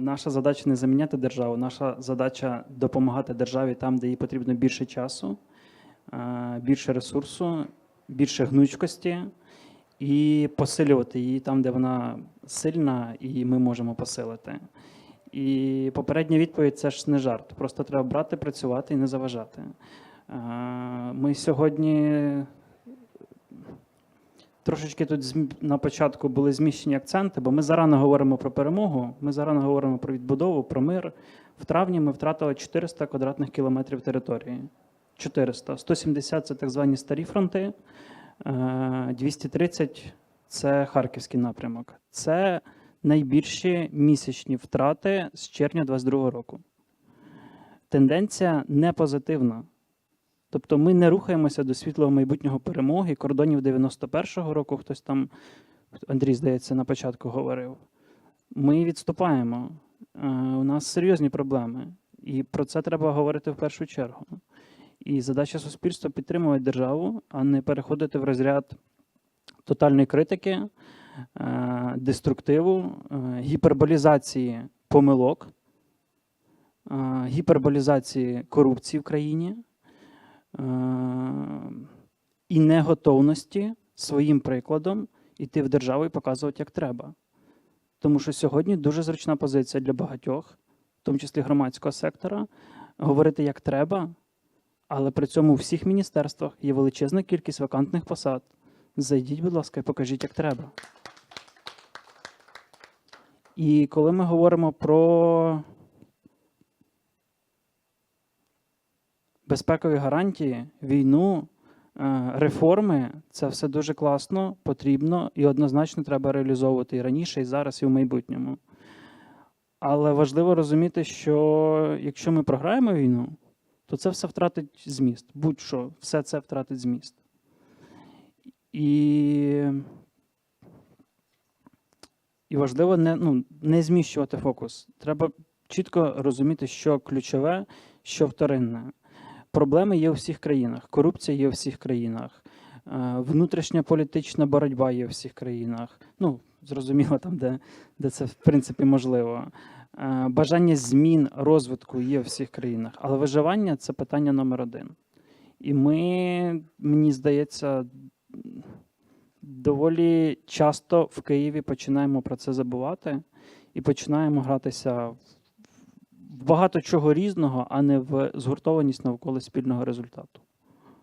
Наша задача не заміняти державу, наша задача допомагати державі там, де їй потрібно більше часу, е, більше ресурсу, більше гнучкості і посилювати її там, де вона сильна, і ми можемо посилити. І попередня відповідь це ж не жарт. Просто треба брати, працювати і не заважати. Е, Ми сьогодні трошечки тут на початку були зміщені акценти, бо ми зарано говоримо про перемогу, ми зарано говоримо про відбудову, про мир. В травні ми втратили 400 квадратних кілометрів території. 400. 170 це так звані старі фронти, е, 230 це харківський напрямок. Це найбільші місячні втрати з червня 2022 року. Тенденція не позитивна. Тобто ми не рухаємося до світлого майбутнього перемоги, кордонів 91-го року, хтось там, Андрій, здається, на початку говорив. Ми відступаємо. Е, У нас серйозні проблеми. І про це треба говорити в першу чергу. І задача суспільства підтримувати державу, а не переходити в розряд тотальної критики, е, деструктиву, е, гіперболізації помилок, гіперболізації корупції в країні і неготовності своїм прикладом іти в державу і показувати, як треба. Тому що сьогодні дуже зручна позиція для багатьох, в тому числі громадського сектора, говорити як треба, але при цьому у всіх міністерствах є величезна кількість вакантних посад. Зайдіть, будь ласка, і покажіть, як треба. І коли ми говоримо про безпекові гарантії, війну, е, реформи, це все дуже класно, потрібно і однозначно треба реалізовувати і раніше, і зараз, і в майбутньому. Але важливо розуміти, що якщо ми програємо війну, то це все втратить зміст. Будь-що, все це втратить зміст. І, і важливо не, ну, не зміщувати фокус. Треба чітко розуміти, що ключове, що вторинне. Проблеми є у всіх країнах, корупція є у всіх країнах, е, внутрішня політична боротьба є у всіх країнах. Ну, зрозуміло, там, де, де це в принципі можливо. Е, Бажання змін, розвитку є у всіх країнах, але виживання це питання номер один. І ми, мені здається, доволі часто в Києві починаємо про це забувати і починаємо гратися багато чого різного, а не в згуртованість навколо спільного результату.